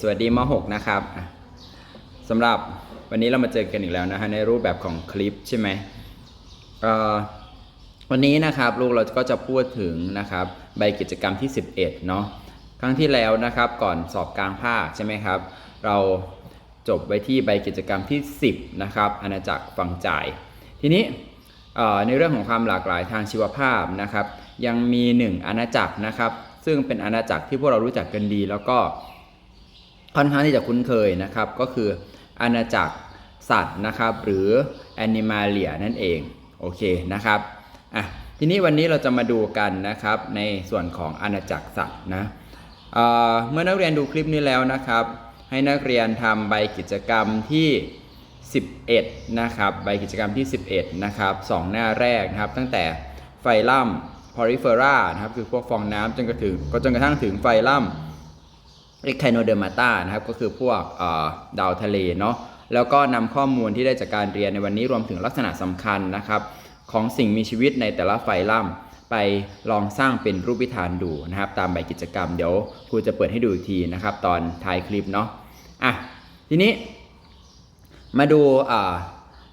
สวัสดีม .6 นะครับสำหรับวันนี้เรามาเจอกันอีกแล้วนะฮะในรูปแบบของคลิปใช่ไหมวันนี้นะครับลูกเราก็จะพูดถึงนะครับใบกิจกรรมที่ 11เนาะครั้งที่แล้วนะครับก่อนสอบกลางภาคใช่ไหมครับ เราจบไว้ที่ใบกิจกรรมที่ 10นะครับอาณาจักรฝั่งจ่าย ทีนี้ในเรื่องของความหลากหลายทางชีวภาพนะครับ ยังมีหนึ่งอาณาจักรนะครับ ซึ่งเป็นอาณาจักรที่พวกเรารู้จักกันดีแล้วก็ ค่อนข้างที่จะคุ้นเคยนะครับ ก็คืออาณาจักรสัตว์นะครับ หรือ Animalia นั่นเอง โอเคนะครับอะทีนี้วันนี้เราจะมาดูกันนะครับ ในส่วนของอาณาจักรสัตว์นะเเมื่อนักเรียนดูคลิปนี้แล้วนะครับ ให้นักเรียนทำใบกิจกรรมที่ 11 นะครับใบกิจกรรมที่ 11 นะครับสองหน้าแรกนะครับ ตั้งแต่ไฟลัมพอริเฟอรานะครับ คือพวกฟองน้ำจนกระถึงก็จนกระทั่งถึงไฟลัม เอ็กไคโนเดอร์มาตานะครับก็คือพวกดาวทะเลเนาะแล้วก็นำข้อมูลที่ได้จากการเรียนในวันนี้รวมถึงลักษณะสำคัญนะครับ ของสิ่งมีชีวิตในแต่ละไฟลัมไปลองสร้างเป็นรูปพิธานดูนะครับ ตามใบกิจกรรมเดี๋ยวครูจะเปิดให้ดูอีกทีนะครับ ตอนท้ายคลิปเนาะอะทีนี้มาดู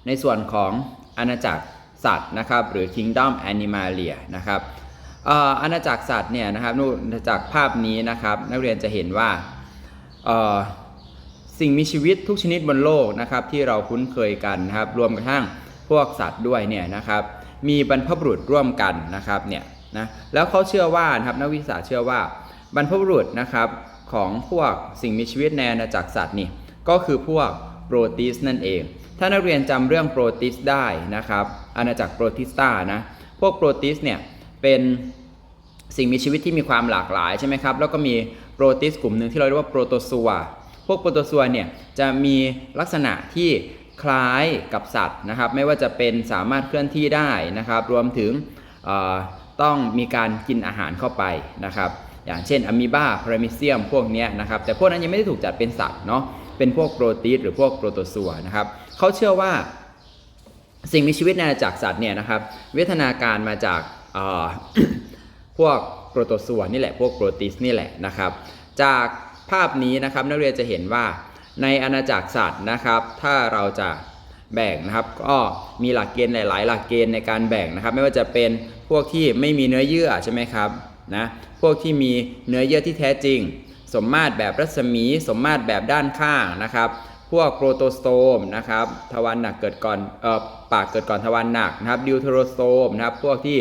ในส่วนของอาณาจักรสัตว์นะครับ หรือ Kingdom Animalia นะครับ อาณาจักรสัตว์เนี่ยนะครับนู่นจากภาพนี้นะครับ นักเรียนจะเห็นว่าสิ่งมีชีวิตทุกชนิดบนโลกนะครับที่เราคุ้นเคยกันนะครับ รวมกระทั่งพวกสัตว์ด้วยเนี่ยนะครับ มีบรรพบุรุษร่วมกันนะครับเนี่ยนะแล้วเขาเชื่อว่านะครับนักวิทยาศาสตร์เชื่อว่าบรรพบุรุษนะครับของพวกสิ่งมีชีวิตในอาณาจักรสัตว์นี่ก็คือพวกโปรติสนั่นเอง ถ้านักเรียนจำเรื่องโปรติสได้นะครับอาณาจักรโปรติสตานะพวกโปรติสเนี่ย เป็นสิ่งมีชีวิตที่มีความหลากหลายใช่ไหมครับ แล้วก็มีโปรติสกลุ่มหนึ่งที่เราเรียกว่าโปรโตซัว พวกโปรโตซัวเนี่ยจะมีลักษณะที่คล้ายกับสัตว์นะครับ ไม่ว่าจะเป็นสามารถเคลื่อนที่ได้นะครับ รวมถึงต้องมีการกินอาหารเข้าไปนะครับ อย่างเช่นอะมีบาพารามิเซียมพวกนี้นะครับ แต่พวกนั้นยังไม่ได้ถูกจัดเป็นสัตว์เนาะ เป็นพวกโปรตีสหรือพวกโปรโตซัวนะครับ เขาเชื่อว่าสิ่งมีชีวิตในอาณาจักรสัตว์เนี่ยนะครับวิวัฒนาการมาจาก พวกโปรโตซัวนี่แหละพวกโปรตีสนี่แหละนะครับ จากภาพนี้นะครับนักเรียนจะเห็นว่าในอาณาจักรสัตว์นะครับ ถ้าเราจะแบ่งนะครับ ก็มีหลักเกณฑ์หลาย ๆ หลักเกณฑ์ในการแบ่งนะครับ ไม่ว่าจะเป็นพวกที่ไม่มีเนื้อเยื่อใช่ไหมครับนะพวกที่มีเนื้อเยื่อที่แท้จริง สมมาตรแบบรัศมีสมมาตรแบบด้านข้างนะครับ พวกโปรโตสโตมนะครับทวารหนักเกิดก่อนเอ่อปากเกิดก่อนทวารหนักนะครับดิวเทโรสโตมนะครับ พวกที่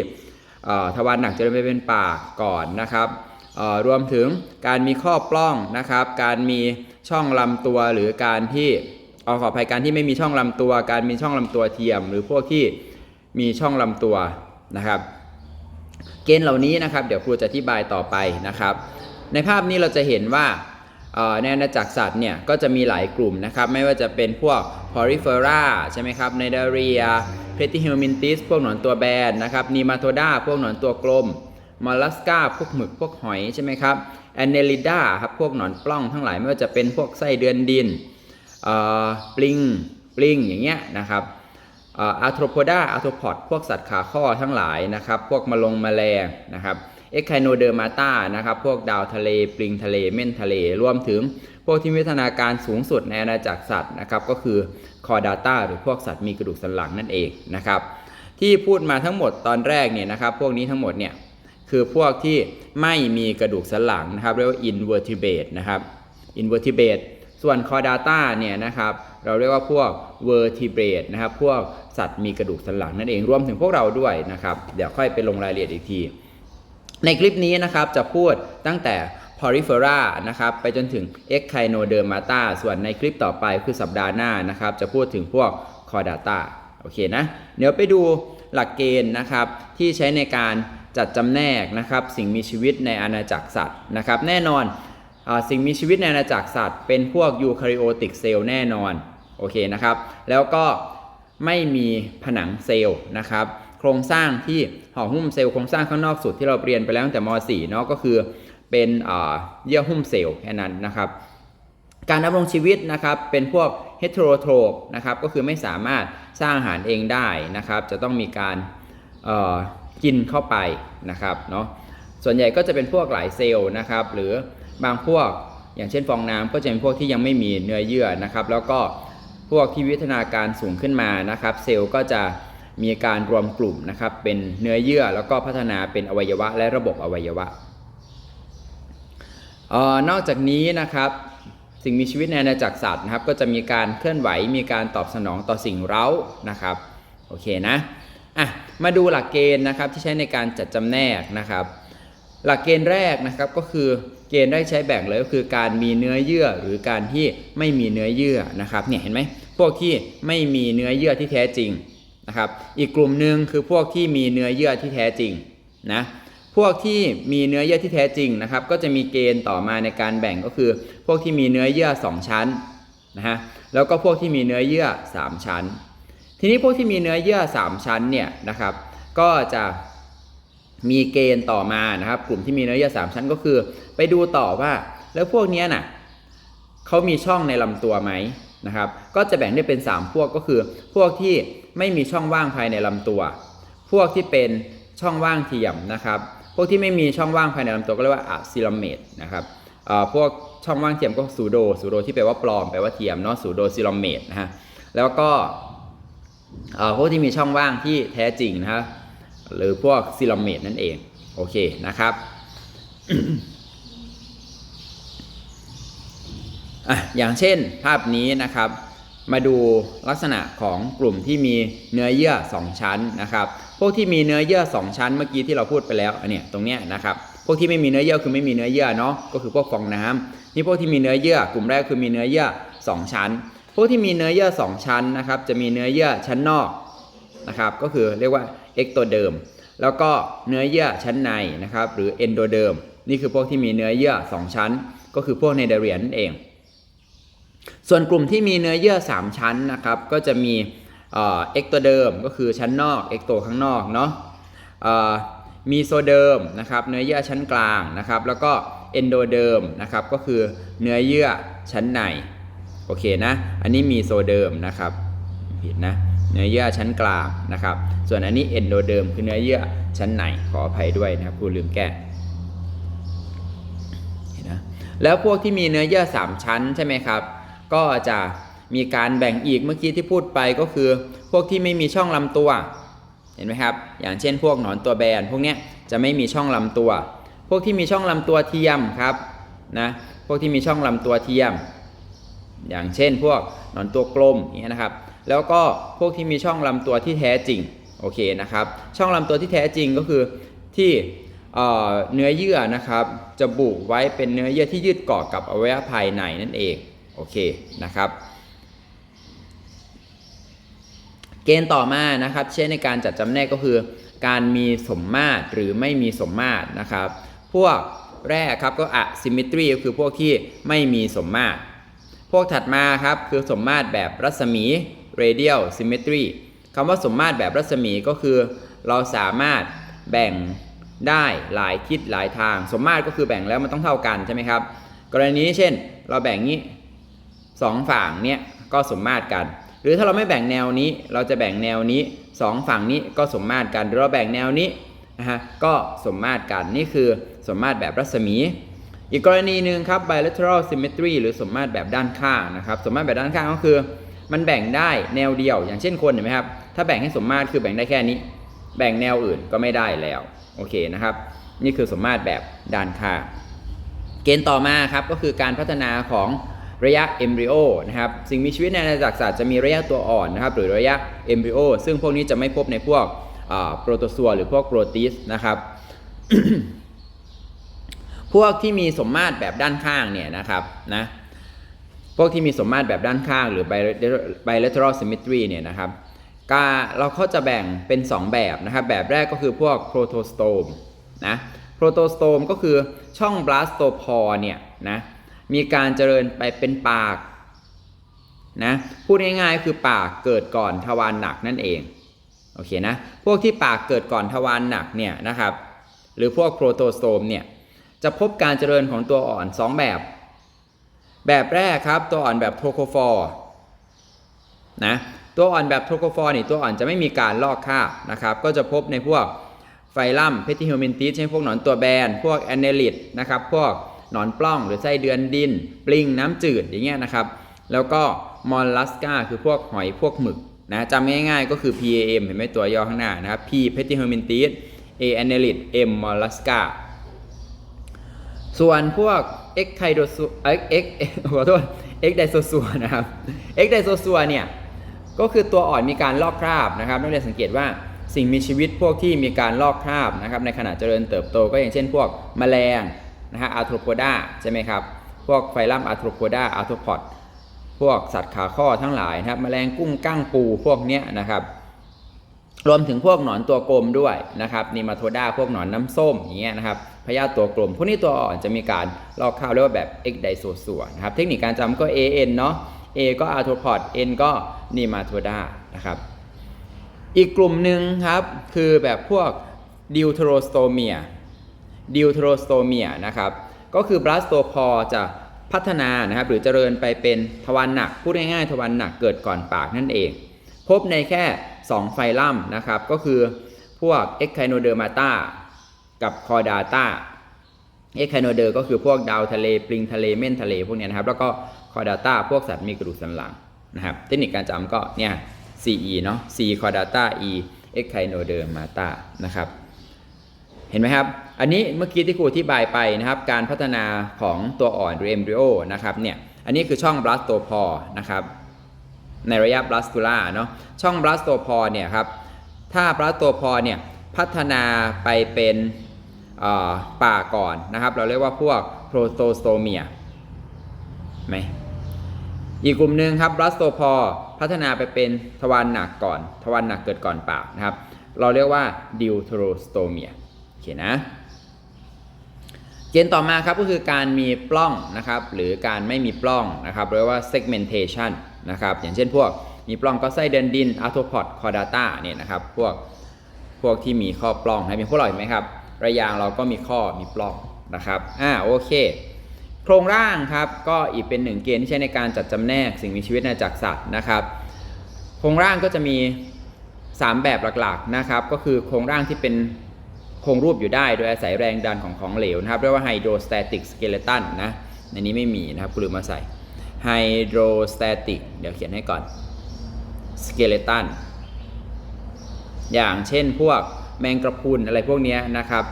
ทวารหนักจะเดินไปเป็นปากก่อนนะครับรวมถึงการมีข้อปล้องนะครับ การมีช่องลำตัวหรือการที่เอาขออภัยการที่ไม่มีช่องลำตัว การมีช่องลำตัวเทียม หรือพวกที่มีช่องลำตัวนะครับ เกณฑ์เหล่านี้นะครับ เดี๋ยวครูจะอธิบายต่อไปนะครับ ในภาพนี้เราจะเห็นว่าในอาณาจักรสัตว์เนี่ยก็จะมีหลายกลุ่มนะครับ ไม่ว่าจะเป็นพวก porifera ใช่ไหมครับ n i d a r i a p l a t y h e l m i n t h พวกหนอนตัวแบนนะครับ nematoda พวกหนอนตัวกลม mollusca พวกหมึกพวกหอยใช่ไหมครับ annelida ครับพวกหนอนปล้องทั้งหลายไม่ว่าจะเป็นพวกไส้เดือนดินปลิงปลิงอย่างเงี้ยนะครับอาร์โทรโพดาอาร์โทรพอดพวกสัตว์ขาข้อทั้งหลายนะครับพวกมลงมแมลงนะครับเอ็กไคโนเดอร์มาตานะครับพวกดาวทะเลปลิงทะเลเม่นทะเล รวมถึงพวกที่มีวิวัฒนาการสูงสุดในอาณาจักรสัตว์นะครับก็คือ คอดาตาหรือพวกสัตว์มีกระดูกสันหลังนั่นเองนะครับที่พูดมาทั้งหมดตอนแรกเนี่ยนะครับพวกนี้ทั้งหมดเนี่ยคือพวกที่ไม่มีกระดูกสันหลังนะครับเรียกว่า invertebrate นะครับ invertebrate ส่วน chordata เนี่ยนะครับเราเรียกว่าพวก vertebrate นะครับพวกสัตว์มีกระดูกสันหลังนั่นเองรวมถึงพวกเราด้วยนะครับเดี๋ยวค่อยไปลงรายละเอียดอีกที ในคลิปนี้นะครับจะพูดตั้งแต่ porifera นะครับไปจนถึง echinodermata ส่วนในคลิปต่อไปคือสัปดาห์หน้านะครับจะพูดถึงพวก c o r d a t a โอเคนะ เดี๋ยวไปดูหลักเกณฑ์นะครับที่ใช้ในการจัดจำแนกนะครับสิ่งมีชีวิตในอาณาจักรสัตว์นะครับแน่นอนอสิ่งมีชีวิตในอาณาจักรสัตว์ เป็นพวกยูคาริโอติกเซลล์แน่นอนโอเคนะครับแล้วก็ไม่มีผนังเซลล์นะครับโครงสร้างที่ห่อหุ้มเซลล์โครงสร้างข้างนอกสุดที่เราเรียนไปแล้วตั้งแต่ม .4 เนาะก็คือ เป็นเยื่อหุ้มเซลล์แค่นั้นนะครับการดำรงชีวิตนะครับเป็นพวกเฮตโรโทรปนะครับก็คือไม่สามารถสร้างอาหารเองได้นะครับจะต้องมีการกินเข้าไปนะครับเนาะส่วนใหญ่ก็จะเป็นพวกหลายเซลล์นะครับหรือบางพวกอย่างเช่นฟองน้ำก็จะเป็นพวกที่ยังไม่มีเนื้อเยื่อนะครับแล้วก็พวกที่วิวัฒนาการสูงขึ้นมานะครับเซลล์ก็จะมีการรวมกลุ่มนะครับเป็นเนื้อเยื่อแล้วก็พัฒนาเป็นอวัยวะและระบบอวัยวะ ออนอกจากนี้นะครับสิ่งมีชีวิตในอาณาจักรสัตว์นะครับ ก็จะมีการเคลื่อนไหวมีการตอบสนองต่อสิ่งเร้านะครับโอเคนะอะมาดูหลักเกณฑ์นะครับที่ใช้ในการจัดจำแนกนะครับ หลักเกณฑ์แรกนะครับก็คือเกณฑ์ได้ใช้แบ่งเลยก็คือการมีเนื้อเยื่อหรือการที่ไม่มีเนื้อเยื่อนะครับเนี่ยเห็นไหมพวกที่ไม่มีเนื้อเยื่อที่แท้จริงนะครับ อีกกลุ่มหนึ่งคือพวกที่มีเนื้อเยื่อที่แท้จริงนะ วกที่มีเนื้อเยื่อที่แท้จริงนะครับ ก็จะมีเกณฑ์ต่อมาในการแบ่งก็คือ พวกที่มีเนื้อเยื่อ 2 ชั้นนะฮะแล้วก็พวกที่มีเนื้อเยื่อ 3 ชั้น ทีนี้พวกที่มีเนื้อเยื่อ 3 ชั้นเนี่ยนะครับ ก็จะมีเกณฑ์ต่อมานะครับ กลุ่มที่มีเนื้อเยื่อ 3 ชั้นก็คือ ไปดูต่อว่าแล้วพวกเนี้ยน่ะเขามีช่องในลำตัวไหมนะครับ ก็จะแบ่งได้เป็น 3 พวกก็คือ พวกที่ไม่มีช่องว่างภายในลำตัว พวกที่เป็นช่องว่างเทียมนะครับ วกที่ไม่มีช่องว่างภายในลำตัวก็เรียกว่าอะซิลเมตนะครับพวกช่องว่างเทียมก็ซูโดซูโดที่แปลว่าปลอมแปลว่าเทียมเนาะซูโดซิลเมตนะฮะแล้วก็พวกที่มีช่องว่างที่แท้จริงนะครับหรือพวกซิลเมตนั่นเองโอเคนะครับอะอย่างเช่นภาพนี้นะครับ มาดูลักษณะของกลุ่มที่มีเนื้อเยื่อ 2 ชั้นนะครับ พวกที่มีเนื้อเยื่อ 2 ชั้นเมื่อกี้ที่เราพูดไปแล้วอันเนี้ยตรงเนี้ยนะครับพวกที่ไม่มีเนื้อเยื่อคือไม่มีเนื้อเยื่อเนาะก็คือพวกฟองน้ำนี่พวกที่มีเนื้อเยื่อกลุ่มแรกคือมีเนื้อเยื่อ 2 ชั้น พวกที่มีเนื้อเยื่อ 2 ชั้นนะครับจะมีเนื้อเยื่อชั้นนอกนะครับก็คือเรียกว่าเอ็กโตเดิมแล้วก็เนื้อเยื่อชั้นในนะครับหรือเอนโดเดิมนี่คือพวกที่มีเนื้อเยื่อ 2 ชั้น ก็คือพวกในเดเรียนนั่นเอง ส่วนกลุ่มที่มีเนื้อเยื่อ 3 ชั้นนะครับก็จะมี เอ็กโตเดิมก็คือชั้นนอกเอ็กโตข้างนอกเนาะมีโซเดิมนะครับเนื้อเยื่อชั้นกลางนะครับแล้วก็เอนโดเดิมนะครับก็คือเนื้อเยื่อชั้นในโอเคนะอันนี้มีโซเดิมนะครับผิดนะเนื้อเยื่อชั้นกลางนะครับส่วนอันนี้เอนโดเดิมคือเนื้อเยื่อชั้นในขออภัยด้วยนะครับผู้ลืมแก้นะแล้วพวกที่มีเนื้อเยื่อ 3 ชั้นใช่ไหมครับ ก็จะ มีการแบ่งอีกเมื่อกี้ที่พูดไปก็คือ พวกที่ไม่มีช่องลำตัว เห็นไหมครับ อย่างเช่น พวกหนอนตัวแบนพวกเนี้ยจะไม่มีช่องลำตัว พวกที่มีช่องลำตัวเทียมครับนะ พวกที่มีช่องลำตัวเทียม อย่างเช่น พวกหนอนตัวกลมอย่างเงี้ยนะครับ แล้วก็พวกที่มีช่องลำตัวที่แท้จริง โอเคนะครับ ช่องลำตัวที่แท้จริงก็คือที่เเนื้อเยื่อนะครับจะบุไว้เป็นเนื้อเยื่อที่ยืดเกาะกับอวัยวะภายในนั่นเอง โอเคนะครับ เกณฑ์ต่อมานะครับใช้ในการจัดจำแนกก็คือ การมีสมมาตรหรือไม่มีสมมาตรนะครับ พวกแรกครับก็อะซิม m ตรีก็คือพวกที่ไม่มีสมมาตร พวกถัดมาครับคือสมมาตรแบบรัศมี radial symmetry คำว่าสมมาตรแบบรัศมีก็คือ เราสามารถแบ่งได้หลายทิศหลายทาง สมมาตรก็คือแบ่งแล้วมันต้องเท่ากันใช่ไหมครับ กรณีนี้เช่นเราแบ่งนี้สองฝั่งเนี้ยก็สมมาตรกัน หรือถ้าเราไม่แบ่งแนวนี้ เราจะแบ่งแนวนี้สองฝั่งนี้ก็สมมาตรกัน หรือเราแบ่งแนวนี้นะฮะก็สมมาตรกันนี่คือสมมาตรแบบรัศมี อีกกรณีหนึ่งครับ bilateral symmetry หรือสมมาตรแบบด้านข้างนะครับ สมมาตรแบบด้านข้างก็คือ มันแบ่งได้แนวเดียว อย่างเช่นคนเห็นไหมครับ ถ้าแบ่งให้สมมาตรคือแบ่งได้แค่นี้ แบ่งแนวอื่นก็ไม่ได้แล้ว โอเคนะครับ นี่คือสมมาตรแบบด้านข้าง เกณฑ์ต่อมาครับก็คือการพัฒนาของ ระยะเอมบริโอนะครับสิ่งมีชีวิตในอาณาจักรสัตว์จะมีระยะตัวอ่อนนะครับหรือระยะเอมบริโอซึ่งพวกนี้จะไม่พบในพวกโปรโตซัวหรือพวกโปรตีสนะครับพวกที่มีสมมาตรแบบด้านข้างเนี่ยนะครับนะพวกที่มีสมมาตรแบบด้านข้างหรือ bilateral symmetry เนี่ยนะครับกาเราเขาจะแบ่งเป็น 2 แบบนะครับ แบบแรกก็คือพวก protostome นะ protostome ก็คือช่อง blastopore เนี่ยนะ มีการเจริญไปเป็นปากนะพูดง่ายๆคือปากเกิดก่อนทวารหนักนั่นเองโอเคนะพวกที่ปากเกิดก่อนทวารหนักเนี่ยนะครับหรือพวก protostome เนี่ยจะพบการเจริญของตัวอ่อน 2 แบบ แบบแรกครับตัวอ่อนแบบโทโคฟอร์นะตัวอ่อนแบบโทโคฟอร์นี่ตัวอ่อนจะไม่มีการลอกคราบนะครับก็จะพบในพวกไฟลัมเพติฮิวเมนติสเช่นพวกหนอนตัวแบน พวกแอนเนลิดนะครับพวก หนอนปล้องหรือไส้เดือนดิน ปลิงน้ำจืดอย่างเงี้ยนะครับ แล้วก็มอลลัสกาคือพวกหอยพวกหมึกนะจำง่ายๆก็คือ PAM เห็นไหมตัวย่อข้างหน้านะครับ P p e t i h e r m i n t i s A annelid M mollusca ส่วนพวก X ไคโดซัว X X ขอโทษ X ไดโซซัวนะครับ X ไดโซซัวเนี่ยก็คือตัวอ่อนมีการลอกคราบนะครับนักเรียนสังเกตว่าสิ่งมีชีวิตพวกที่มีการลอกคราบนะครับในขณะเจริญเติบโตก็อย่างเช่นพวกแมลง นะฮะอาร์โทรโพดาใช่ไหมครับ พวกไฟลัมอาร์โทรโพดาอาร์โทรพอดพวกสัตว์ขาข้อทั้งหลายนะครับแมลงกุ้งก้างปูพวกเนี้ยนะครับ รวมถึงพวกหนอนตัวกลมด้วยนะครับนีมาโทดาพวกหนอนน้ำส้มอย่างเงี้ยนะครับพยาธิตัวกลมพวกนี้ตัวอ่อนจะมีการลอกคราบเรียกว่าแบบ X ไดโซซัวนะครับ เทคนิคการจำก็ AN เนาะ A ก็อาร์โทรพอด N ก็นีมาโทดานะครับ อีกกลุ่มหนึ่งครับ คือแบบพวกดิวเทโรสโตเมีย ดิวเทโรสโตเมียนะครับ ก็คือบลาสโตพอจะพัฒนานะครับหรือเจริญไปเป็นทวารหนัก พูดง่ายๆทวารหนักเกิดก่อนปากนั่นเอง พบในแค่ 2 ไฟลัมนะครับ ก็คือพวกเอ็กไคโนเดอร์มาตากับคอดาตาเอ็กไคโนเดอร์ก็คือพวกดาวทะเลปลิงทะเลเม่นทะเลพวกเนี้ยนะครับ แล้วก็คอดาตาพวกสัตว์มีกระดูกสันหลังนะครับ เทคนิคการจำก็เนี่ย CE เนาะ C chordata E echinodermata นะครับ เห็นไหมครับ อันนี้เมื่อกี้ที่ครูอธิบายไปนะครับ การพัฒนาของตัวอ่อนหรือ embryo นะครับเนี่ย อันนี้คือช่อง blastopore นะครับ ในระยะ blastula เนาะ ช่อง blastopore เนี่ยครับ ถ้า blastopore เนี่ยพัฒนาไปเป็นป่าก่อนนะครับ เราเรียกว่าพวก protostomia ไหมอีกกลุ่มหนึ่งครับบลัสโตพอพัฒนาไปเป็นทวารหนักก่อน ทวารหนักเกิดก่อนปากนะครับ เราเรียกว่าดิวเทรสโตเมีย โอเคนะเกณฑ์ต่อมาครับก็คือการมีปล้องนะครับหรือการไม่มีปล้องนะครับเรียกว่า segmentation นะครับอย่างเช่นพวกมีปล้องก็ไส้เดินดินอาร์โทพอดคอดาตาเนี่ยนะครับพวกพวกที่มีข้อปล้องนะมีพวกเราเห็นไหมครับ ระยางเราก็มีข้อมีปล้องนะครับอ่าโอเค โครงร่างครับก็อีกเป็นหนึ่งเกณฑ์ที่ใช้ในการจัดจำแนกสิ่งมีชีวิตในจากสัตว์นะครับ โครงร่างก็จะมี 3 แบบหลักๆนะครับก็คือโครงร่างที่เป็น คงรูปอยู่ได้โดยอาศัยแรงดันของของเหลวนะครับเรียกว่าไฮโดรสแตติกสเกเลตันนะในนี้ไม่มีนะครับคุณลืมมาใส่ไฮโดรสแตติกเดี๋ยวเขียนให้ก่อนสเกเลตันอย่างเช่นพวกแมงกระพรุนอะไรพวกนี้นะครับ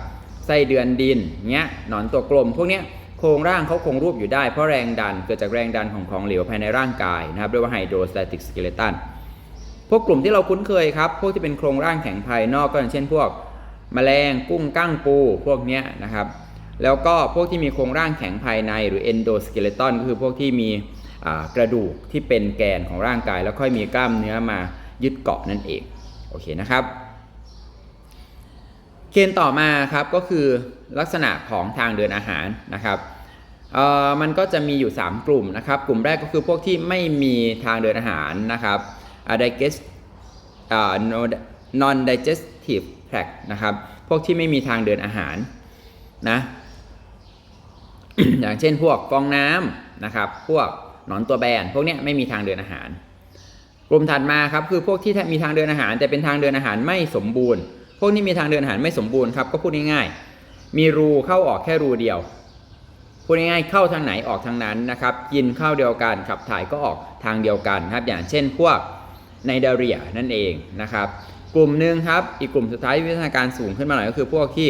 ไส้เดือนดินเงี้ยหนอนตัวกลม พวกเนี้ยโครงร่างเขาคงรูปอยู่ได้เพราะแรงดันเกิดจากแรงดันของของเหลวภายในร่างกายนะครับเรียกว่าไฮโดรสแตติกสเกเลตันพวกกลุ่มที่เราคุ้นเคยครับ พวกที่เป็นโครงร่างแข็งภายนอกก็อย่างเช่นพวก แมลงกุ้งก้างปูพวกนี้นะครับ แล้วก็พวกที่มีโครงร่างแข็งภายในหรือเอนโดสเกเลตอนก็คือพวกที่มีกระดูกที่เป็นแกนของร่างกาย แล้วค่อยมีกล้ามเนื้อมายึดเกาะนั่นเองโอเคนะครับ เกณฑ์ต่อมาครับก็คือลักษณะของทางเดินอาหารนะครับมันก็จะมีอยู่ 3 กลุ่มนะครับ กลุ่มแรกก็คือพวกที่ไม่มีทางเดินอาหารนะครับอ่า digest อ่า no- non digestive tract นะครับ พวกที่ไม่มีทางเดินอาหารนะ อย่างเช่นพวกฟองน้ำนะครับ พวกหนอนตัวแบน พวกเนี้ยไม่มีทางเดินอาหาร กลุ่มถัดมาครับคือพวกที่มีทางเดินอาหาร แต่เป็นทางเดินอาหารไม่สมบูรณ์ พวกนี้มีทางเดินอาหารไม่สมบูรณ์ครับก็พูดง่ายๆ มีรูเข้าออกแค่รูเดียวพูดง่ายๆเข้าทางไหนออกทางนั้นนะครับ กินข้าวเดียวกันขับถ่ายก็ออกทางเดียวกันครับ อย่างเช่นพวกไนเดเรียนั่นเองนะครับ กลุ่มหนึ่งครับ อีกกลุ่มสุดท้ายที่วิวัฒนาการสูงขึ้นมาหน่อยก็คือพวกที่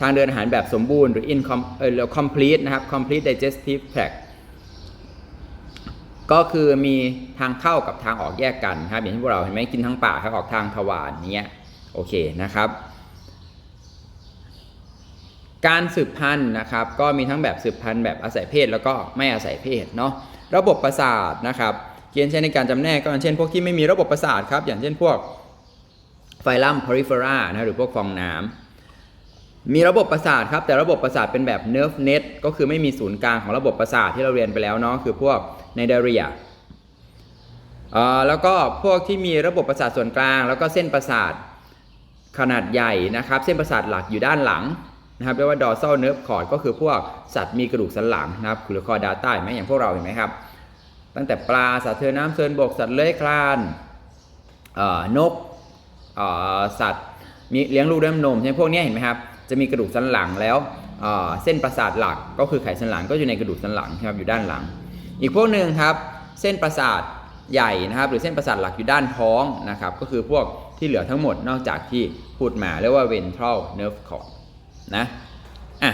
ทางเดินอาหารแบบสมบูรณ์หรือ incom เออ complete นะครับ complete digestive tract ก็คือมีทางเข้ากับทางออกแยกกันครับอย่างที่พวกเราเห็นไหมกินทั้งปากครับออกทางทวารเนี้ยโอเคนะครับ การสืบพันธุ์นะครับ ก็มีทั้งแบบสืบพันธุ์แบบอาศัยเพศแล้วก็ไม่อาศัยเพศเนาะระบบประสาทนะครับเกณฑ์ใช้ในการจำแนกก็อย่างเช่น พวกที่ไม่มีระบบประสาทครับอย่างเช่นพวก ไฟลัมพอริเฟรานะหรือพวกฟองน้ำมีระบบประสาทครับแต่ระบบประสาทเป็นแบบเนิร์ฟเน็ตก็คือไม่มีศูนย์กลางของระบบประสาทที่เราเรียนไปแล้วเนาะคือพวกไนเดเรียเอ่อแล้วก็พวกที่มีระบบประสาทส่วนกลาง แล้วก็เส้นประสาทขนาดใหญ่นะครับ เส้นประสาทหลักอยู่ด้านหลังนะครับเรียกว่า dorsal nerve cord ก็คือพวกสัตว์มีกระดูกสันหลังนะครับหรือคอดาต้าไหมอย่างพวกเราเห็นไหมครับ ตั้งแต่ปลาสัตว์เทอน้ำเซินบกสัตว์เลื้อยคลานอ่อนก สัตว์มีเลี้ยงลูกด้วยนมใช่ไหมพวกนี้เห็นไหมครับจะมีกระดูกสันหลังแล้วเส้นประสาทหลักก็คือไขสันหลังก็อยู่ในกระดูกสันหลังนะครับอยู่ด้านหลัง อีกพวกหนึ่งครับเส้นประสาทใหญ่นะครับ หรือเส้นประสาทหลักอยู่ด้านท้องนะครับก็คือพวกที่เหลือทั้งหมดนอกจากที่พูดมาเรียกว่า ventral nerve cord นะอะ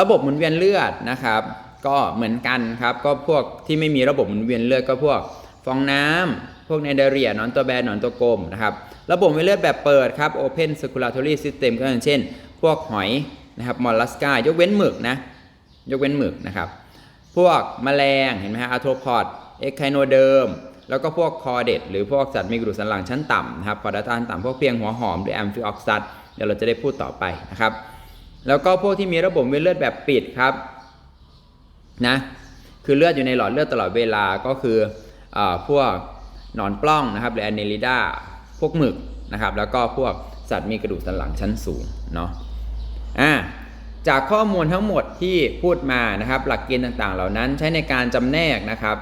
ระบบหมุนเวียนเลือดนะครับ ก็เหมือนกันครับก็พวกที่ไม่มีระบบหมุนเวียนเลือดก็พวกฟองน้ำ พวกไนเดเรียหนอนตัวแบนหนอนตัวกลมนะครับ ระบบหมุนเวียนเลือดแบบเปิดครับ open circulatory system ก็อย่างเช่น พวกหอยนะครับมอลลัสกายกเว้นหมึกนะ ยกเว้นหมึกนะครับ พวกแมลงเห็นไหมฮะอาร์โทพอดเอ็กไคโนเดิมแล้วก็พวกคอเดตหรือพวกสัตว์มีกระดูกสันหลังชั้นต่ำนะครับพอดาตานต่ำพวกเพียงหัวหอมหรือแอมฟิออกซัสเดี๋ยวเราจะได้พูดต่อไปนะครับ แล้วก็พวกที่มีระบบเวียนเลือดแบบปิดครับนะคือเลือดอยู่ในหลอดเลือดตลอดเวลาก็คืออพวก หนอนปล้องนะครับหรือแอนเนลิดาพวกหมึกนะครับ แล้วก็พวกสัตว์มีกระดูกสันหลังชั้นสูงเนาะอ่าจากข้อมูลทั้งหมดที่พูดมานะครับ หลักเกณฑ์ต่างๆ เหล่านั้นใช้ในการจำแนกนะครับ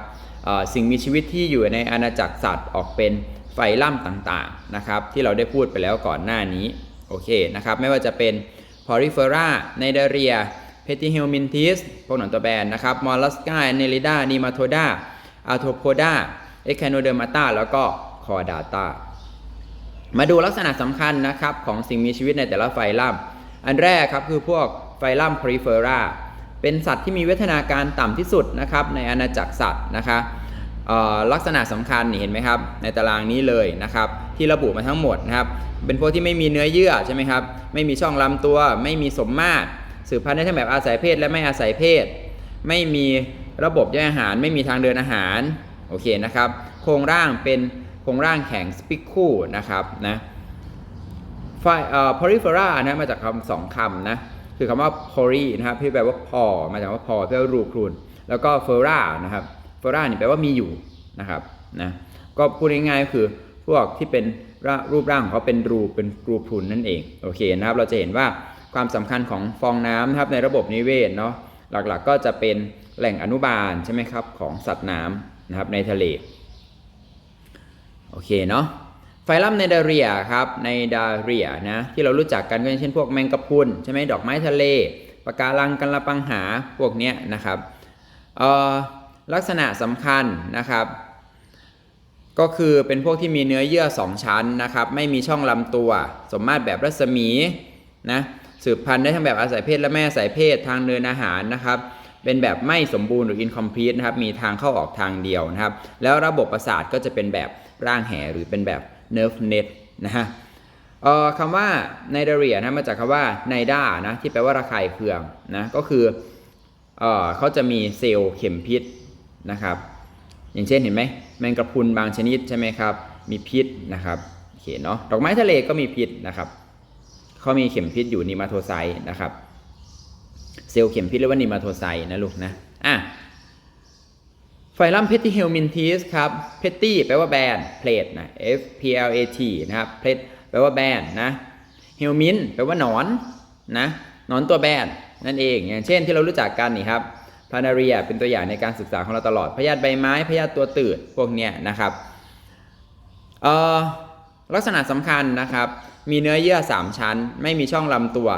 สิ่งมีชีวิตที่อยู่ในอาณาจักรสัตว์ออกเป็นไฟล่ำต่างๆนะครับ ที่เราได้พูดไปแล้วก่อนหน้านี้โอเคนะครับ ไม่ว่าจะเป็นพอริเฟอราไนเดเรียเพติเฮลมินทิสพวกหนอนตัวแบนนะครับมอลลัสกาเนลิดานีมาโทดาอาโทโพดา เอคโนเดอร์มาตาแล้วก็คอดาตามาดูลักษณะสำคัญนะครับของสิ่งมีชีวิตในแต่ละไฟลัม อันแรกครับคือพวกไฟลัมพอริเฟอราเป็นสัตว์ที่มีวิวัฒนาการต่ำที่สุดนะครับในอาณาจักรสัตว์นะคะลักษณะสำคัญนี่เห็นไหมครับในตารางนี้เลยนะครับที่ระบุมาทั้งหมดนะครับเป็นพวกที่ไม่มีเนื้อเยื่อใช่ไหมครับไม่มีช่องลำตัว ไม่มีสมมาตรสืบพันธุ์ได้ทั้งแบบอาศัยเพศและไม่อาศัยเพศ ไม่มีระบบย่อยอาหาร ไม่มีทางเดินอาหาร โอเคนะครับ โครงร่างเป็นโครงร่างแข็งสปิกคู่นะครับนะไฟเอ่อ porifera นะมาจากคำสองคำนะคือคำว่า pori นะครับที่แปลว่าพอมาจากว่าพอแปลว่ารูพรุนแล้วก็ fera นะครับ fera นี่แปลว่ามีอยู่นะครับนะก็พูดง่ายๆก็คือพวกที่เป็นรูปร่างของเขาเป็นรูเป็นรูพรุนนั่นเองโอเคนะครับเราจะเห็นว่าความสำคัญของฟองน้ำนะครับในระบบนิเวศเนาะหลักๆก็จะเป็นแหล่งอนุบาลใช่ไหมครับของสัตว์น้ำ นะครับในทะเลโอเคเนาะไฟลัมในดาเรียครับในดาเรียนะที่เรารู้จักกันก็เช่นพวกแมงกะพรุนใช่ไหมดอกไม้ทะเลปะการังกันละปังหาพวกเนี้ยนะครับลักษณะสำคัญนะครับ ก็คือเป็นพวกที่มีเนื้อเยื่อ 2 ชั้นนะครับไม่มีช่องลำตัว สมมาตรแบบรัศมีนะสืบพันธุ์ได้ทั้งแบบอาศัยเพศและไม่อาศัยเพศทางเดินอาหารนะครับ เป็นแบบไม่สมบูรณ์หรือ incomplete นะครับ มีทางเข้าออกทางเดียวนะครับ แล้วระบบประสาทก็จะเป็นแบบร่างแหหรือเป็นแบบ nerve net นะฮะเออคำว่าไนเดเรียนะมาจากคำว่าไนด้านะที่แปลว่าระคายเคืองนะก็คือเออเขาจะมีเซลล์เข็มพิษนะครับ อย่างเช่นเห็นไหมแมงกะพรุนบางชนิดใช่ไหมครับ มีพิษนะครับโอเคเนาะดอกไม้ทะเลก็มีพิษนะครับเขามีเข็มพิษอยู่นีมาโทไซนะครับ เซลล์เข็มพิษเรียกว่านีมาโทไซต์นะลูกนะอะไฟลัมเพตติเฮลมินทีสครับเพตตี้แปลว่าแบนเพลทนะ F P L A T นะครับเพลทแปลว่าแบนนะเฮลมินแปลว่าหนอนนะหนอนตัวแบนนั่นเองอย่างเช่นที่เรารู้จักกันนี่ครับพานาเรียเป็นตัวอย่างในการศึกษาของเราตลอดพยาธิใบไม้พยาธิตัวตืดพวกเนี้ยนะครับเอ่อลักษณะสำคัญนะครับ มีเนื้อเยื่อ 3 ชั้น ไม่มีช่องลำตัว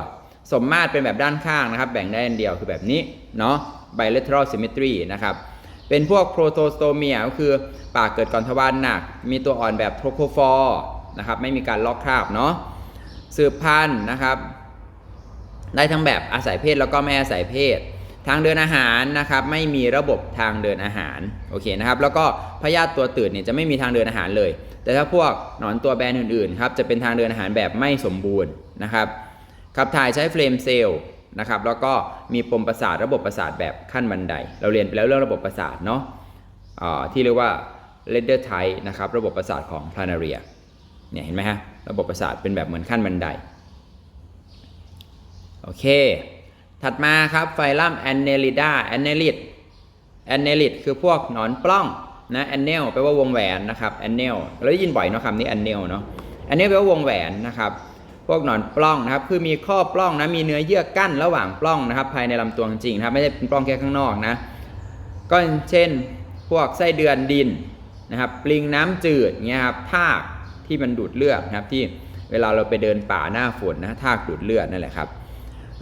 สมมาตรเป็นแบบด้านข้างนะครับ แบ่งได้อันเดียวคือแบบนี้เนาะ bilateral symmetry นะครับ เป็นพวกโปรโตสโตเมียก็คือปากเกิดก่อนทวารหนัก มีตัวอ่อนแบบโทรโคฟอร์นะครับ ไม่มีการลอกคราบเนาะ สืบพันธุ์นะครับ ได้ทั้งแบบอาศัยเพศแล้วก็ไม่อาศัยเพศ ทางเดินอาหารนะครับ ไม่มีระบบทางเดินอาหาร โอเคนะครับ แล้วก็พยาธิตัวตืดเนี่ยจะไม่มีทางเดินอาหารเลย แต่ถ้าพวกหนอนตัวแบนอื่นๆครับ จะเป็นทางเดินอาหารแบบไม่สมบูรณ์นะครับ ขับถ่ายใช้เฟรมเซลล์นะครับแล้วก็มีปมประสาทระบบประสาทแบบขั้นบันได เราเรียนไปแล้วเรื่องระบบประสาทเนาะอ่าที่เรียกว่า l e d e r type นะครับระบบประสาทของ planaria เนี่ยเห็นไหมฮะระบบประสาทเป็นแบบเหมือนขั้นบันไดโอเค ถัดมาครับไฟลัมแอนเนลิดาแอนเนลิดแอนเนลิดคือพวกหนอนปล้องนะแอนเนลแปลว่าวงแหวนนะครับแอนเนลเราได้ยินบ่อยเนาะคำนี้แอนเนลเนาะแอนเนลแปลว่าวงแหวนนะครับ พวกหนอนปล้องนะครับ คือมีข้อปล้องนะ มีเนื้อเยื่อกั้นระหว่างปล้องนะครับ ภายในลำตัวจริงนะครับ ไม่ใช่เป็นปล้องแค่ข้างนอกนะ ก็เช่น พวกไส้เดือนดินนะครับ ปลิงน้ำจืดเงี้ยครับ ทากที่มันดูดเลือดนะครับ ที่เวลาเราไปเดินป่าหน้าฝนนะทากดูดเลือดนั่นแหละครับ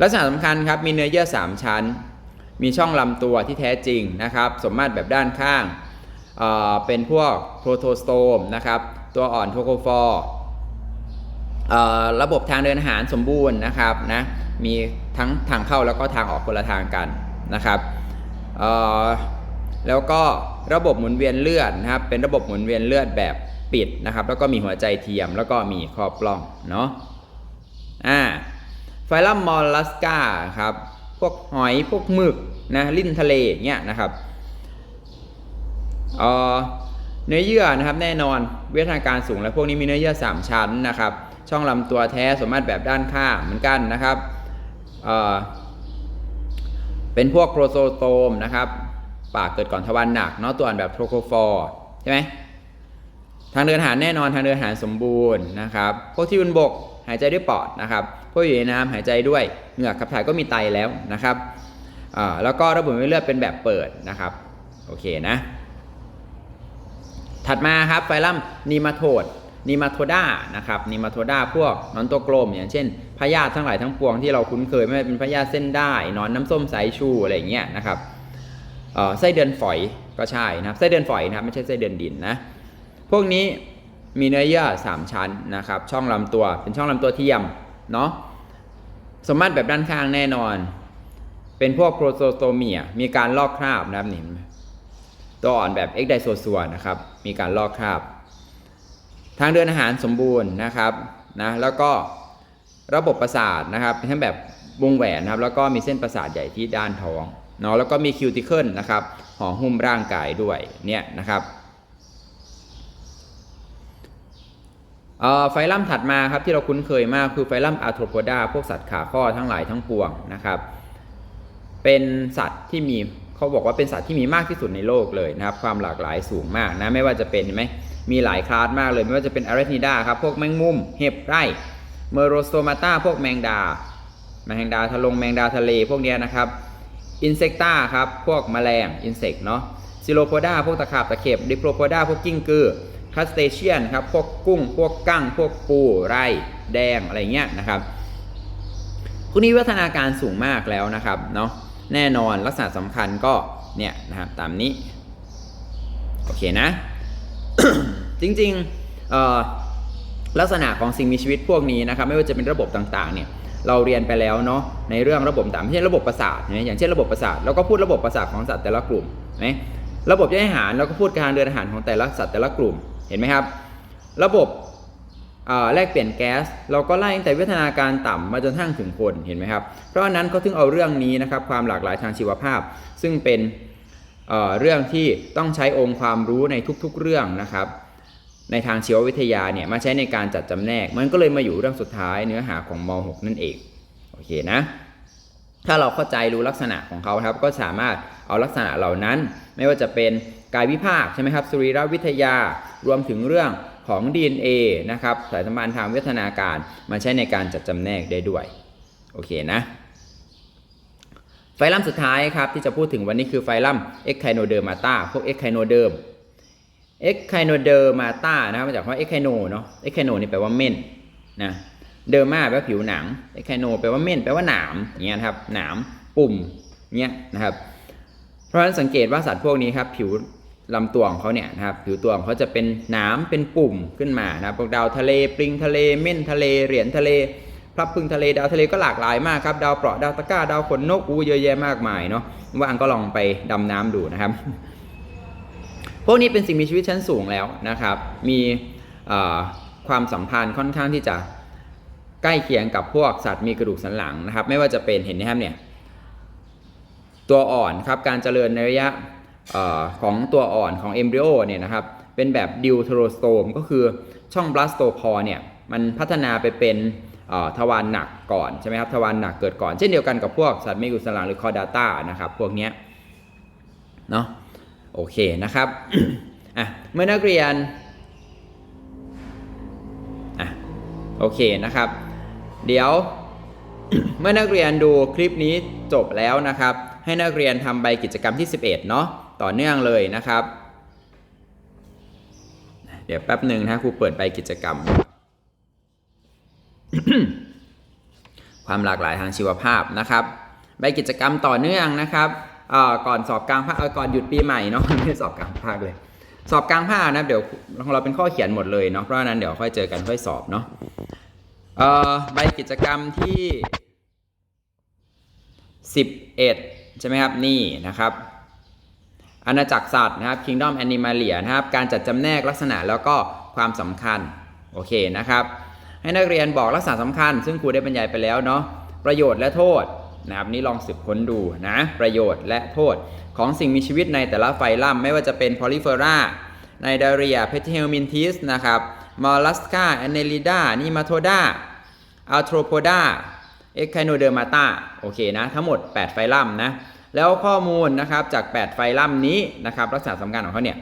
ลักษณะสำคัญครับ มีเนื้อเยื่อ 3 ชั้น มีช่องลำตัวที่แท้จริงนะครับ สมมาตรแบบด้านข้างเเป็นพวกโปรโตสโตมนะครับ ตัวอ่อนโทโคฟอร์ ระบบทางเดินอาหารสมบูรณ์นะครับนะมีทั้งทางเข้าแล้วก็ทางออกคนละทางกันนะครับแล้วก็ระบบหมุนเวียนเลือดนะครับเป็นระบบหมุนเวียนเลือดแบบปิดนะครับ แล้วก็มีหัวใจเทียมแล้วก็มีครอบปล้องเนาะอ่าไฟลัมมอลลัสกาครับพวกหอยพวกหมึกนะลิ้นทะเลเงี้ยนะครับเอ่อเนื้อเยื่อนะครับแน่นอนเวทยาการสูงและพวกนี้มีเนื้อเยื่อ 3 ชั้นนะครับ ช่องลำตัวแท้สมมาตรแบบด้านข้างเหมือนกันนะครับเเป็นพวกโครโซโตมนะครับปากเกิดก่อนทวารหนักเนาะตัวอ่อนแบบโทรโคฟอร์ใช่ไหมทางเดินอาหารแน่นอนทางเดินอาหารสมบูรณ์นะครับพวกที่บนบกหายใจด้วยปอดนะครับพวกอยู่ในน้ำหายใจด้วยเหงือกขับถ่ายก็มีไตแล้วนะครับแล้วก็ระบบไม่เลือดเป็นแบบเปิดนะครับโอเคนะถัดมาครับไฟลัมนีมาโทด นีมาโทดานะครับนีมาโทดาพวกนอนตัวกลมอย่างเช่นพยาธิทั้งหลายทั้งปวงที่เราคุ้นเคยไม่ว่าเป็นพยาธิเส้นได้นอนน้ำส้มสายชูอะไรอย่างเงี้ยนะครับเออไส้เดือนฝอยก็ใช่นะครับไส้เดือนฝอยนะครับไม่ใช่ไส้เดือนดินนะพวกนี้มีเนื้อเยื่อ3 ชั้นนะครับช่องลำตัวเป็นช่องลำตัวเทียมเนาะสมมาตรแบบด้านข้างแน่นอน เป็นพวกโปรโตโตเมียมีการลอกคราบนะครับนี่ตัวอ่อนแบบเอ็กไดโซซัวนะครับมีการลอกคราบ ทางเดินอาหารสมบูรณ์นะครับนะแล้วก็ระบบประสาทนะครับเป็นทั้งแบบวงแหวนนะครับแล้วก็มีเส้นประสาทใหญ่ที่ด้านท้องเนาะแล้วก็มีคิวติเคิลนะครับห่อหุ้มร่างกายด้วยเนี่ยนะครับเอ่อไฟลัมถัดมาครับที่เราคุ้นเคยมากคือไฟลัมอาร์โทรโพดาพวกสัตว์ขาข้อทั้งหลายทั้งปวงนะครับ เป็นสัตว์ที่มี เขาบอกว่าเป็นสัตว์ที่มีมากที่สุดในโลกเลยนะครับ ความหลากหลายสูงมากนะไม่ว่าจะเป็นเห็นไหมมีหลายคลาสมากเลย ไม่ว่าจะเป็นอาร์เทนิดาครับพวกแมงมุม เห็บไร่เมโรสโตมาตาพวกแมงดา แมงดาทะลงแมงดาทะเลพวกเนี้ยนะครับอินเซกตาครับพวกแมลงอินเสกเนาะซิโลโพดาพวกตะขาบตะเข็บดิโปรโพดาพวกกิ้งกือคัสเตเชียนครับพวกกุ้ง พวกกั้ง พวกปูไร่แดงอะไรเงี้ยนะครับพวกนี้วิวัฒนาการสูงมากแล้วนะครับเนาะ แน่นอนลักษณะสำคัญก็เนี่ยนะครับตามนี้ โอเคนะ จริงๆลักษณะของสิ่งมีชีวิตพวกนี้นะครับ ไม่ว่าจะเป็นระบบต่างๆ เนี่ยเราเรียนไปแล้วเนาะในเรื่องระบบต่างเช่นระบบประสาทนะอย่างเช่นระบบประสาทเราก็พูดระบบประสาทของสัตว์แต่ละกลุ่มนะระบบย่อยอาหารเราก็พูดการเดินอาหารของแต่ละสัตว์แต่ละกลุ่มเห็นไหมครับ ระบบ แลกเปลี่ยนแก๊ส เราก็ไล่ตั้งแต่วิวัฒนาการต่ำมาจนทั้งถึงคนเห็นไหมครับ เพราะนั้นเขาถึงเอาเรื่องนี้นะครับความหลากหลายทางชีวภาพ ซึ่งเป็นเเรื่องที่ต้องใช้องค์ความรู้ในทุกๆเรื่องนะครับในทางชีววิทยาเนี่ยมาใช้ในการจัดจำแนก มันก็เลยมาอยู่เรื่องสุดท้ายเนื้อหาของม .6 นั่นเองโอเคนะถ้าเราเข้าใจรู้ลักษณะของเขาครับก็สามารถเอาลักษณะเหล่านั้น ไม่ว่าจะเป็นกายวิภาคใช่ไหมครับสุริรวิทยารวมถึงเรื่อง ของ DNA นะครับสายสัมพันธ์ทางวิทยาการมาใช้ในการจัดจำแนกได้ด้วย โอเคนะ ไฟลัมสุดท้ายครับที่จะพูดถึงวันนี้คือไฟลัมเอ็กไคโนเดอร์มาตาพวกเอ็กไคโนเดิมเอ็กไคโนเดอร์มาตานะครับมาจากคำว่าเอ็กไคโนเนาะเอ็กไคโนนี่แปลว่าเม่นนะเดอร์มาแปลว่าผิวหนังเอ็กไคโนแปลว่าเม่นแปลว่าหนามอย่างเงี้ยครับหนามปุ่มเงี้ยนะครับ เพราะฉะนั้นสังเกตว่าสัตว์พวกนี้ครับผิว ลำตัวของเขาเนี่ยนะครับผิวตัวของเขาจะเป็นหนามเป็นปุ่มขึ้นมานะพวกดาวทะเลปลิงทะเลเม่นทะเลเหรียญทะเลพลับพึงทะเลดาวทะเลก็หลากหลายมากครับดาวเปราะดาวตะก้าดาวขนนกอู้เยอะแยะมากมายเนาะว่างก็ลองไปดำน้ำดูนะครับ พวกนี้เป็นสิ่งมีชีวิตชั้นสูงแล้วนะครับ มีความสัมพันธ์ค่อนข้างที่จะใกล้เคียงกับพวกสัตว์มีกระดูกสันหลังนะครับ ไม่ว่าจะเป็นเห็นไหมครับเนี่ยตัวอ่อนครับการเจริญในระยะ ออของตัวอ่อนของเอมบริโอเนี่ยนะครับเป็นแบบดิวเทโรสโตมก็คือช่องบลาสโตพอเนี่ยมันพัฒนาไปเป็นทวารหนักก่อนใช่ไหมครับทวารหนักเกิดก่อนเช่นเดียวกันกับพวกสัตว์มีกระดูกสันหลังหรือคอดาต้านะครับพวกเนี้ยเนาะโอเคนะครับอะเมื่อนักเรียนอะโอเคนะครับ เดี๋ยวเมื่อนักเรียนดูคลิปนี้จบแล้วนะครับ ให้นักเรียนทำใบกิจกรรมที่ 11 เนาะ ต่อเนื่องเลยนะครับ เดี๋ยวแป๊บหนึ่งนะครูเปิดใบกิจกรรม ความหลากหลายทางชีวภาพนะครับใบกิจกรรมต่อเนื่องนะครับก่อนสอบกลางภาคก่อนหยุดปีใหม่เนาะไม่สอบกลางภาคเลย สอบกลางภาคนะเดี๋ยวของเราเป็นข้อเขียนหมดเลยเนาะเพราะนั้นเดี๋ยวค่อยเจอกันค่อยสอบเนาะใบกิจกรรมที่ 11 ใช่ไหมครับนี่นะครับ อาณาจักรสัตว์นะครับ Kingdom Animalia นะครับ การจัดจำแนกลักษณะแล้วก็ความสำคัญ โอเคนะครับ ให้นักเรียนบอกลักษณะสำคัญ ซึ่งครูได้บรรยายไปแล้วเนาะ ประโยชน์และโทษนะครับนี่ลองสืบค้นดูนะ ประโยชน์และโทษของสิ่งมีชีวิตในแต่ละไฟลัมไม่ว่าจะเป็น Polyphera ไนดาเรียเพทิเฮลมินทิสนะครับมอลลัสกาแอนเนลิดานิมาโทดาอัลโทรโพดาเอ็กไคโนเดอร์มาตาโอเคนะ ทั้งหมด 8 ไฟลัมนะ แล้วข้อมูลนะครับจาก 8 ไฟลัมนี้นะครับลักษณะสำคัญของเขาเนี่ย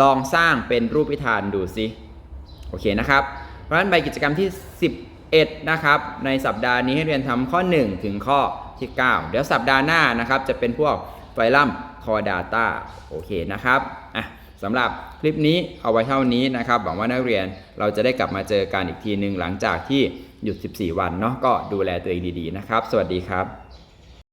ลองสร้างเป็นรูปพิธานดูสิโอเคนะครับ เพราะฉะนั้นใบกิจกรรมที่ 11นะครับในสัปดาห์นี้ให้เรียนทำข้อ 1 ถึงข้อที่ 9 เดี๋ยวสัปดาห์หน้านะครับจะเป็นพวกไฟลัมคอดาต้าโอเคนะครับอะสำหรับคลิปนี้เอาไว้เท่านี้นะครับหวังว่านักเรียนเราจะได้กลับมาเจอกันอีกทีหนึ่งหลังจากที่หยุด 14 วันเนาะก็ดูแลตัวเองดีๆนะครับ สวัสดีครับ